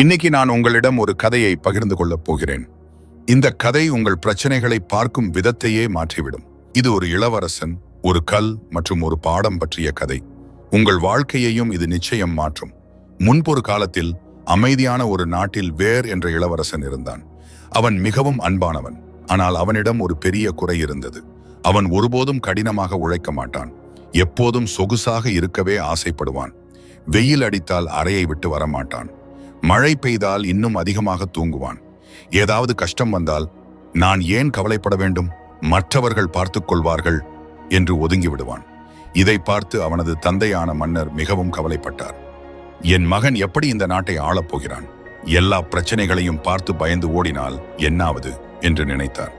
இன்னைக்கு நான் உங்களிடம் ஒரு கதையை பகிர்ந்து கொள்ளப் போகிறேன். இந்த கதை உங்கள் பிரச்சனைகளை பார்க்கும் விதத்தையே மாற்றிவிடும். இது ஒரு இளவரசன் ஒரு கல் மற்றும் ஒரு பாடம் பற்றிய கதை. உங்கள் வாழ்க்கையையும் இது நிச்சயம் மாற்றும். முன்பொரு காலத்தில் அமைதியான ஒரு நாட்டில் வேர் என்ற இளவரசன் இருந்தான். அவன் மிகவும் அன்பானவன். ஆனால் அவனிடம் ஒரு பெரிய குறை இருந்தது. அவன் ஒருபோதும் கடினமாக உழைக்க மாட்டான். எப்போதும் சொகுசாக இருக்கவே ஆசைப்படுவான். வெயில் அடித்தால் அறையை விட்டு வரமாட்டான். மழை பெய்தால் இன்னும் அதிகமாக தூங்குவான். ஏதாவது கஷ்டம் வந்தால் நான் ஏன் கவலைப்பட வேண்டும்? மற்றவர்கள் பார்த்துக் கொள்வார்கள் என்று ஒதுங்கி விடுவான் இதை பார்த்து அவனது தந்தையான மன்னர் மிகவும் கவலைப்பட்டார். என் மகன் எப்படி இந்த நாட்டை ஆளப் போகிறான்? எல்லா பிரச்சனைகளையும் பார்த்து பயந்து ஓடினால் என்னாவது? என்று நினைத்தார்.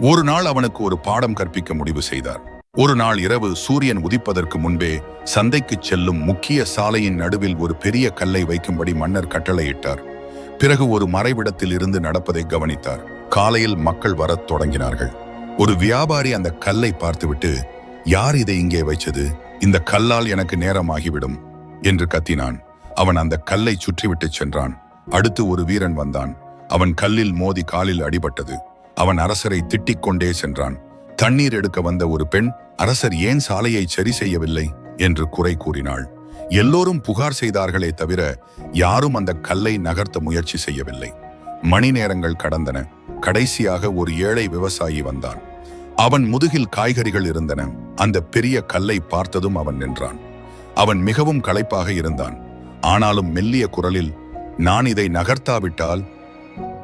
ஒரு நாள் அவனுக்கு ஒரு பாடம் கற்பிக்க முடிவு செய்தார். ஒரு நாள் இரவு சூரியன் உதிப்பதற்கு முன்பே சந்தைக்கு செல்லும் முக்கிய சாலையின் நடுவில் ஒரு பெரிய கல்லை வைக்கும்படி மன்னர் கட்டளையிட்டார். பிறகு ஒரு மறைவிடத்தில் இருந்து நடப்பதை கவனித்தார். காலையில் மக்கள் வரத் தொடங்கினார்கள். ஒரு வியாபாரி அந்த கல்லை பார்த்துவிட்டு யார் இதை இங்கே வைச்சது இந்த கல்லால் எனக்கு நேரமாகிவிடும் என்று கத்தினான். அவன் அந்த கல்லை சுற்றிவிட்டு சென்றான். அடுத்து ஒரு வீரன் வந்தான். அவன் கல்லில் மோதி காலில் அடிபட்டது. அவன் அரசரை திட்டிக் கொண்டே சென்றான். தண்ணீர் எடுக்க வந்த ஒரு பெண் அரசர் ஏன் சாலையை சரி செய்யவில்லை? என்று குறை கூறினாள். எல்லோரும் புகார் செய்தார்களே தவிர யாரும் அந்த கல்லை நகர்த்த முயற்சி செய்யவில்லை. மணி நேரங்கள் கடந்தன. கடைசியாக ஒரு ஏழை விவசாயி வந்தான். அவன் முதுகில் காய்கறிகள் இருந்தன. அந்த பெரிய கல்லை பார்த்ததும் அவன் நின்றான். அவன் மிகவும் களைப்பாக இருந்தான். ஆனாலும் மெல்லிய குரலில் நான் இதை நகர்த்தாவிட்டால்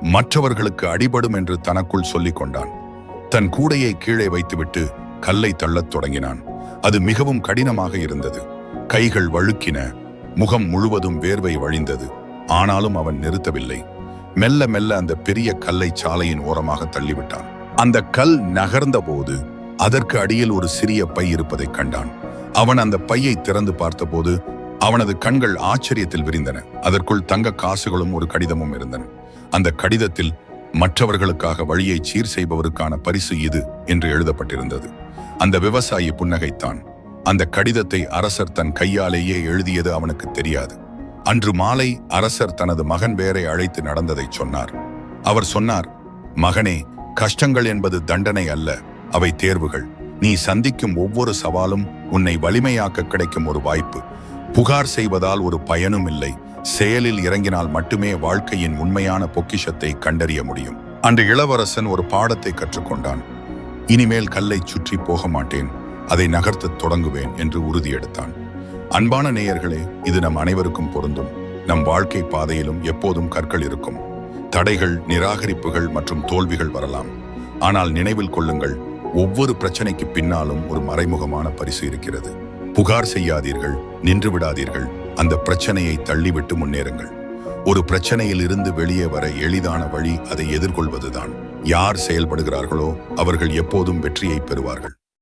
மற்றவர்களுக்கு அடிபடும் என்று தனக்குள் சொல்லிக் கொண்டான். தன் கூடையை கீழே வைத்துவிட்டு கல்லை தள்ளத் தொடங்கினான். அது மிகவும் கடினமாக இருந்தது. கைகள் வழுக்கின. முகம் முழுவதும் வேர்வை வழிந்தது. ஆனாலும் அவன் நிறுத்தவில்லை. மெல்ல மெல்ல அந்த பெரிய கல்லை சாலையின் ஓரமாக தள்ளிவிட்டான். அந்த கல் நகர்ந்த போது அதற்கு அடியில் ஒரு சிறிய பை இருப்பதைக் கண்டான். அவன் அந்த பையை திறந்து பார்த்தபோது அவனது கண்கள் ஆச்சரியத்தில் விரிந்தன. அதற்குள் தங்க காசுகளும் ஒரு கடிதமும் இருந்தன. அந்த கடிதத்தில் மற்றவர்களுக்காக வழியை சீர் செய்பவருக்கான பரிசு இது என்று எழுதப்பட்டிருந்தது. அந்த விவசாயி புன்னகைத்தான். அந்த கடிதத்தை அரசர் தன் கையாலேயே எழுதியது அவனுக்கு தெரியாது. அன்று மாலை அரசர் தனது மகன் வேரை அழைத்து நடந்ததை சொன்னார். அவர் சொன்னார் மகனே கஷ்டங்கள் என்பது தண்டனை அல்ல. அவை தேர்வுகள். நீ சந்திக்கும் ஒவ்வொரு சவாலும் உன்னை வலிமையாக்க கிடைக்கும் ஒரு வாய்ப்பு. புகார் செய்வதால் ஒரு பயனும் இல்லை. செயலில் இறங்கினால் மட்டுமே வாழ்க்கையின் உண்மையான பொக்கிஷத்தை கண்டறிய முடியும். அன்று இளவரசன் ஒரு பாடத்தை கற்றுக்கொண்டான். இனிமேல் கல்லை சுற்றி போக மாட்டேன். அதை நகர்த்தத் தொடங்குவேன் என்று உறுதியெடுத்தான் அன்பான நேயர்களே இது நம் அனைவருக்கும் பொருந்தும். நம் வாழ்க்கை பாதையிலும் எப்போதும் கற்கள் இருக்கும். தடைகள் நிராகரிப்புகள் மற்றும் தோல்விகள் வரலாம். ஆனால் நினைவில் கொள்ளுங்கள் ஒவ்வொரு பிரச்சனைக்கு பின்னாலும் ஒரு மறைமுகமான பரிசு இருக்கிறது. புகார் செய்யாதீர்கள் நின்று விடாதீர்கள். அந்த பிரச்சனையை தள்ளிவிட்டு முன்னேறுங்கள். ஒரு பிரச்சனையில் இருந்து வெளியே வர எளிதான வழி அதை எதிர்கொள்வதுதான். யார் செயல்படுகிறார்களோ அவர்கள் எப்போதும் வெற்றியை பெறுவார்கள்.